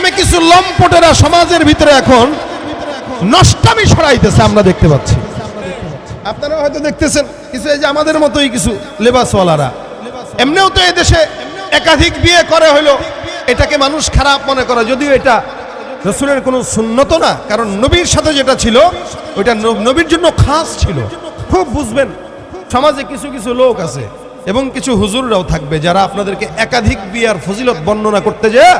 নামে কিছু লম্পটেরা সমাজের ভিতরে এখন নষ্টামি ছড়াইতেছে, আমরা দেখতে পাচ্ছি। আপনারা হয়তো দেখতেছেন, কিছু এই যে আমাদের মতোই কিছু লেবাসওয়ালারা। এমনিও তো এই দেশে একাধিক বিয়ে করে হইল, এটাকে মানুষ খারাপ মনে করে, যদিও এটা রসুলের কোনো সুন্নত না, কারণ নবীর সাথে যেটা ছিল, ওইটা নবীর জন্য খাস ছিল। খুব বুঝবেন, সমাজে কিছু কিছু লোক আছে, এবং কিছু হুজুররাও থাকবে যারা আপনাদেরকে একাধিক বিয়ার ফজিলত বর্ণনা করতে যায়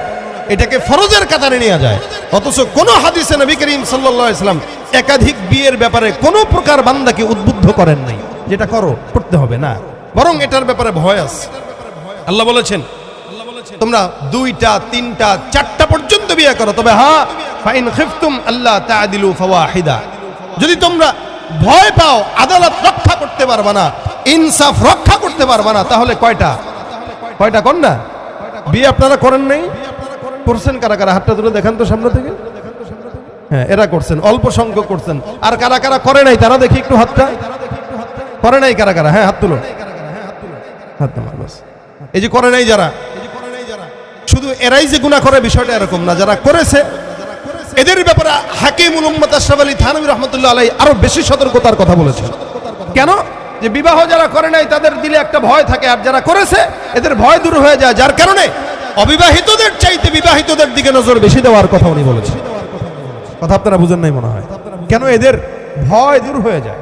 এটাকে ফরজের কাতারে নেওয়া যায়। অথচ কোন হাদিসে নবী করিম সাল্লাম একাধিক বিয়ের ব্যাপারে কোনো প্রকার বান্দাকে উদ্বুদ্ধ করেন নাই। যেটা করো, করতে হবে না। বরং এটার ব্যাপারে ভয় আছে। আল্লাহ বলেছেন, তোমরা দুইটা, তিনটা, চারটা পর্যন্ত বিয়ে করো। তবে হ্যাঁ ফাইন আল্লাহ তাআদিলু যদি তোমরা ভয় পাও, আদালত রক্ষা করতে পারবা না, ইনসাফ রক্ষা করতে পারবা না, তাহলে কয়টা? কয়টা কোন না বিয়ে আপনারা করেন নাই? করছেন কারা কারা? হাতটা তুলে দেখান তো সামনে থেকে। হ্যাঁ এরা করছেন, অল্প সংখ্যক করছেন। আর কারা কারা করে নাই, তারা দেখি একটু হাতটা। করে নাই কারা কারা? হ্যাঁ হাত তুলো। হাত বাস। এই যে করে নাই যারা, শুধু এরাই যে গুণা করে, বিষয়টা এরকম না। যারা করেছে, এদের ব্যাপারে হাকিমুল উম্মত আশরাফ আলী থানবী রহমতুল্লাহ আলাই আরও বেশি সতর্কতার কথা বলেছেন। কেন? যে বিবাহ যারা করে নাই, তাদের দিলে একটা ভয় থাকে। আর যারা করেছে, এদের ভয় দূর হয়ে যায়। যার কারণে অবিবাহিতদের চাইতে বিবাহিতদের দিকে নজর বেশি দেওয়ার কথা উনি বলেছেন। কথা আপনারা বুঝেন নাই মনে হয়। কেন এদের ভয় দূর হয়ে যায়।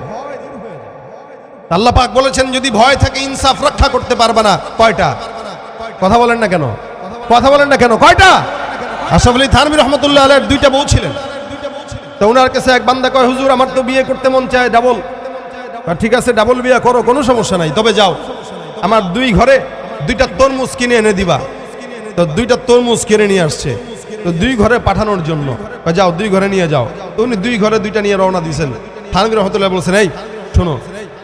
আল্লাহ পাক বলেছেন, যদি ভয় থাকে, ইনসাফ রক্ষা করতে পারবে না। কয়টা? কথা বলেন না কেন? কথা বলেন না কেন? কয়টা? আশরাফ আলী থানবী রহমতুল্লাহ আলের দুইটা বউ ছিলেন। তো ওনার কাছে এক বান্দা কয়, হুজুর, আমার তো বিয়ে করতে মন চায় ডাবল ঠিক আছে ডাবল বিয়ে করো, কোনো সমস্যা নাই, তবে যাও। আমার দুই ঘরে দুইটা তরমুজ কিনে এনে দিবা। তো দুইটা তরমুজ কেড়ে নিয়ে আসছে। তো দুই ঘরে পাঠানোর জন্য। যাও, দুই ঘরে নিয়ে যাও। তো উনি দুই ঘরে দুইটা নিয়ে রওনা দিয়েছেন। থানবী রহমতুল্লাহ বলছেন, এই, শোনো,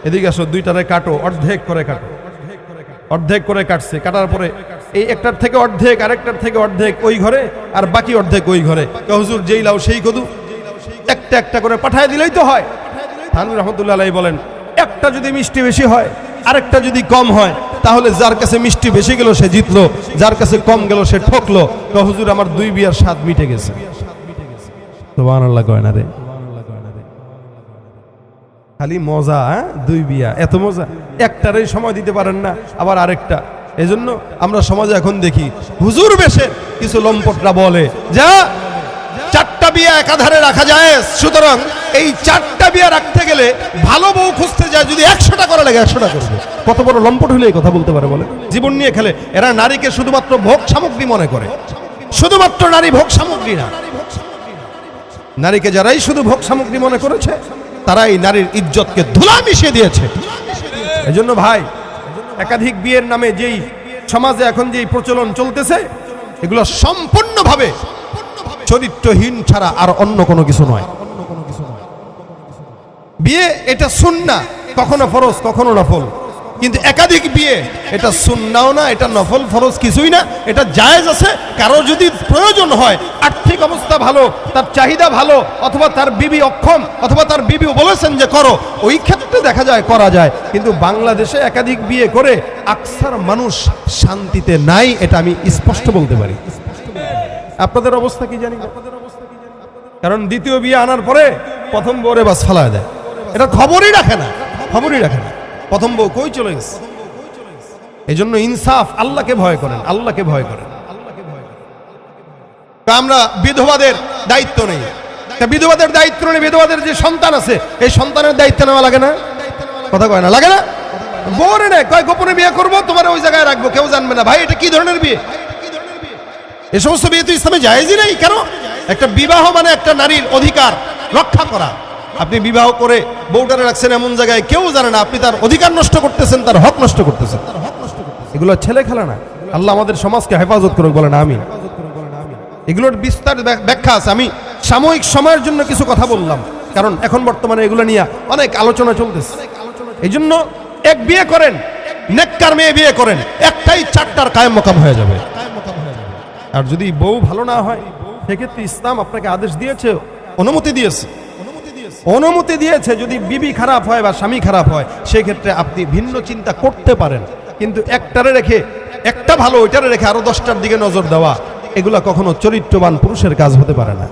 এদিকে আসো, দুইটারে কাটো, অর্ধেক করে কাটো। অর্ধেক করে কাটছে। কাটার পরে এই একটার থেকে অর্ধেক, আরেকটার থেকে অর্ধেক ওই ঘরে, আর বাকি অর্ধেক ওই ঘরে। হুজুর, যেই লাও সেই কদু। একটা একটা করে পাঠায় দিলেই তো হয়। থানবী রহমতুল্লাহ বলেন, একটা যদি মিষ্টি বেশি হয় আরেকটা যদি কম হয় তাহলে যার কাছে মিষ্টি বেশি গেল সে জিতলো যার কাছে কম গেল সে ঠকলো। তো হুজুর আমার দুই বিয়ার স্বাদ মিটে গেছে। সুবহানাল্লাহ কয় না রে। খালি মজা হ্যাঁ? দুই বিয়া এত মজা। একটারই সময় দিতে পারেন না আবার আরেকটা। এজন্য আমরা সমাজে এখন দেখি হুজুর বেশে কিছু লম্পটরা বলে যা চারটা বিয়া একাধারে রাখা যায় সুতরাং এই চারটা বিয়া রাখতে গেলে ভালো বউ খুঁজতে যায় যদি একশোটা করা লাগে একশোটা করবে। কত বড় লম্পট হলে এই কথা বলতে পারে বলে? জীবন নিয়ে খেলে এরা নারীকে শুধুমাত্র ভোগ সামগ্রী মনে করে। শুধুমাত্র নারী ভোগ সামগ্রী না। নারীকে যারাই শুধু ভোগ সামগ্রী মনে করেছে তারাই নারীর ইজ্জতকে ধুলা মিশিয়ে দিয়েছে। এজন্য ভাই একাধিক বিয়ের নামে যেই সমাজে এখন যেই প্রচলন চলতেছে এগুলো সম্পূর্ণভাবে চরিত্রহীন ছাড়া আর অন্য কোনো কিছু নয়। বিয়ে এটা সুন্না, কখনো ফরজ, কখনো নফল। কিন্তু একাধিক বিয়ে, এটা সুন্নাও না, এটা নফল, ফরজ কিছুই না, এটা জায়েজ আছে। কারও যদি প্রয়োজন হয়, আর্থিক অবস্থা ভালো, তার চাহিদা ভালো, অথবা তার বিবি অক্ষম, অথবা তার বিবি বলেছেন যে করো, ওই ক্ষেত্রে দেখা যায়, করা যায়। কিন্তু বাংলাদেশে একাধিক বিয়ে করে আকসার মানুষ শান্তিতে নাই, এটা আমি স্পষ্ট বলতে পারি। আপনাদের অবস্থা কি জানি? না? কারণ দ্বিতীয় বিয়ে আনার পরে প্রথম বউরে বাস ফালা দেয়। এটা খবরই রাখে না, খবরই রাখে না। প্রথম বউ কই চলে গেছে? এই জন্য ইনসাফ আল্লাহকে ভয় করেন, আল্লাহকে ভয় করেন। আমরা বিধবাদের দায়িত্ব নেই। বিধবাদের দায়িত্ব নেই বিধবাদের যে সন্তান আছে, এই সন্তানের দায়িত্ব নেওয়া লাগে না? কথা কয় না, লাগে না? বউরে নেই কয়, গোপনে বিয়ে করব? তোমার ওই জায়গায় রাখব, কেউ জানবে না। ভাই, এটা কি ধরনের বিয়ে? এ সমস্ত বিয়ে তো ইসলামে জায়েজই নেই, কেন? একটা বিবাহ মানে একটা নারীর অধিকার রক্ষা করা। আপনি বিবাহ করে বউটারে রাখছেন এমন জায়গায় কেউ জানে না, আপনি তার অধিকার নষ্ট করতেছেন, তার হক নষ্ট করতেছেন। তার হক নষ্ট করছে এগুলো ছেলে খেলা না। আল্লাহ আমাদের সমাজকে হেফাজত করুক বলেন আমি এগুলোর বিস্তার ব্যাখ- ব্যাখ্যা আছে। আমি সাময়িক সময়ের জন্য কিছু কথা বললাম। কারণ এখন বর্তমানে এগুলো নিয়ে অনেক আলোচনা চলতেছে। এই জন্য এক বিয়ে করেন, নেককার মেয়ে বিয়ে করেন, একটাই চারটার কায়েম মকাম হয়ে যাবে। আর যদি বউ ভালো না হয়, সেক্ষেত্রে ইসলাম আপনাকে আদেশ দিয়েছে, অনুমতি দিয়েছে। অনুমতি দিয়েছে যদি বিবি খারাপ হয় বা স্বামী খারাপ হয়, সেক্ষেত্রে আপনি ভিন্ন চিন্তা করতে পারেন। কিন্তু একটারে রেখে, একটা ভালো ওইটারে রেখে আরও দশটার দিকে নজর দেওয়া, এগুলা কখনো চরিত্রবান পুরুষের কাজ হতে পারে না।